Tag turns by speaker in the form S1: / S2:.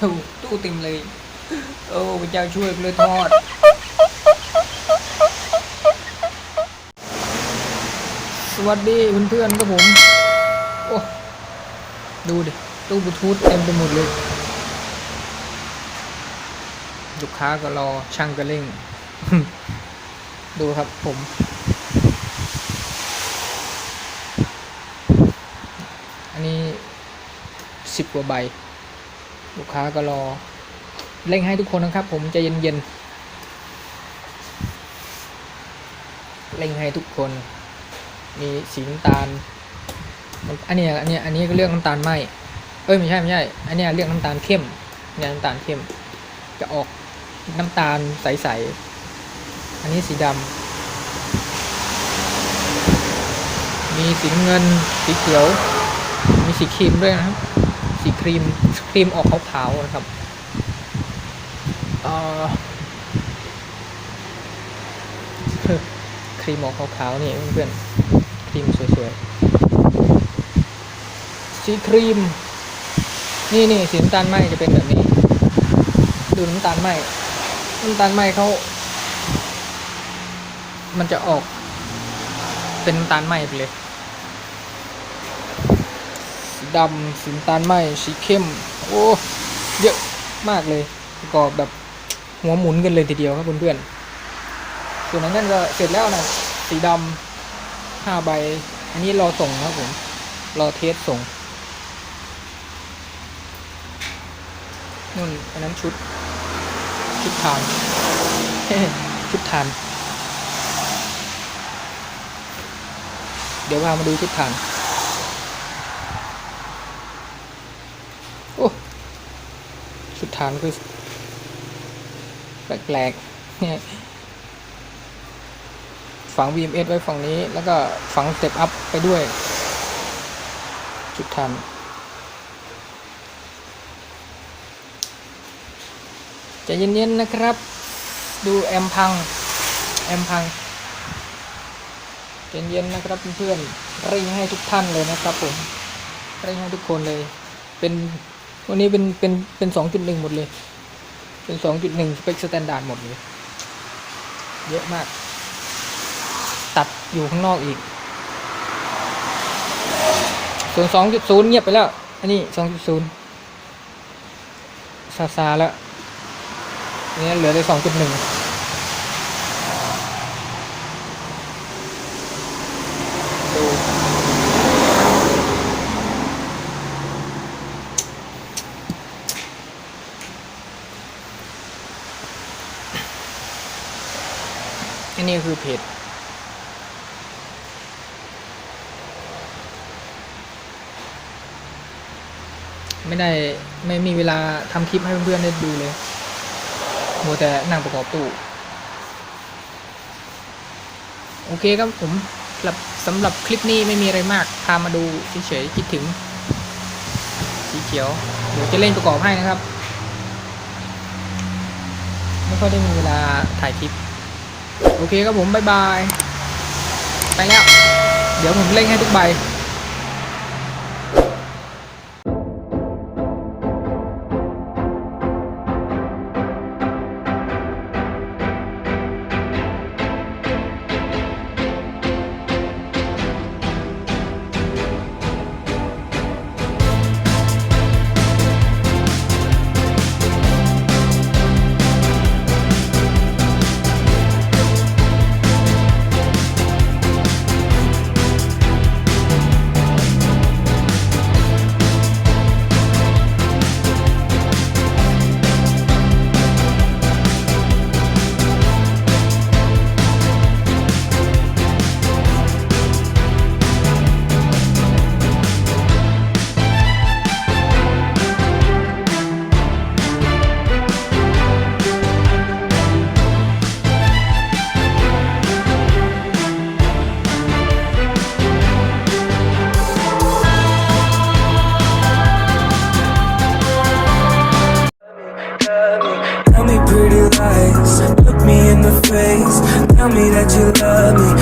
S1: ตู้ตู้เต็มเลย โอ้พระเจ้าช่วยเลยทอด สวัสดีเพื่อนๆครับผม โอ้ ดูดิ ตู้บลูทูธเต็มไปหมดเลย ลูกค้าก็รอช่างก็เร่ง ดูครับผมอันนี้สิบกว่าใบ ลูกค้าก็รอ เร่งให้ทุกคนนะครับ ผมจะเย็นๆเร่งให้ทุกคน มีสีน้ำตาลอันนี้อันนี้อันนี้ก็เรียกน้ำตาลไหมเอ้ยไม่ใช่ไม่ใช่ อันนี้เรียกน้ำตาลเข้มเนี่ยน้ำตาลเข้ม จะออกน้ำตาลใสๆอันนี้สีดำมีสีเงินสีเขียว มีสีครีมด้วยนะครับ ครีมครีมออกขาวๆนะครับเอ่อครีมออกขาวๆนี่เพื่อนๆครีมสวยๆสีครีม นี่นี่สีน้ำตาลไหมจะเป็นแบบนี้ ดูน้ำตาลไหมน้ำตาลไหมเขามันจะออก เป็นน้ำตาลไหมไปเลย สีดำสีน้ำตาลไหมสีเข้ม โอ้เยอะมากเลยประกอบแบบหัวหมุนกันเลยทีเดียวครับเพื่อนๆส่วนนั้นก็เสร็จแล้วนะสีดำห้าใบ อันนี้รอส่งครับผมรอเทสส่งนู่นอันนั้นชุด ชุดทานชุดทาน เดี๋ยวพามาดูชุดทาน โอ้ ชุดท้านคือแปลกๆเนี่ยฝัง VMS ไว้ฝั่งนี้ แล้วก็ฝัง Step Up ไปด้วย จุดทันจะเย็นๆนะครับ ดูแอมพัง แอมพังเย็นๆนะครับเพื่อนๆเร่งให้ทุกท่านเลยนะครับผมเร่งให้ทุกคนเลย เป็น วันนี้เป็นเป็นเป็นสองจุดหนึ่งหมดเลย เป็นสองจุดหนึ่งสเปคสแตนดาร์ดหมดเลย เยอะมาก ตัดอยู่ข้างนอกอีก ส่วนสองจุดศูนย์เงียบไปแล้ว อันนี้สองจุดศูนย์ซาซาแล้วนี่เหลือได้สองจุดหนึ่ง อันนี้คือเพจไม่ได้ไม่มีเวลาทำคลิปให้เพื่อนๆได้ดูเลยมัวแต่นั่งประกอบตู้ โอเคครับผมสำหรับคลิปนี้ไม่มีอะไรมาก พามาดูเฉยๆคิดถึง สีเขียว เดี๋ยวจะเล่นประกอบให้นะครับ ไม่ค่อยได้มีเวลาถ่ายคลิป โอเคครับผมบายบาย ไปแล้ว เดี๋ยวผมเล่นให้ทุกใบ Tell me that you love me.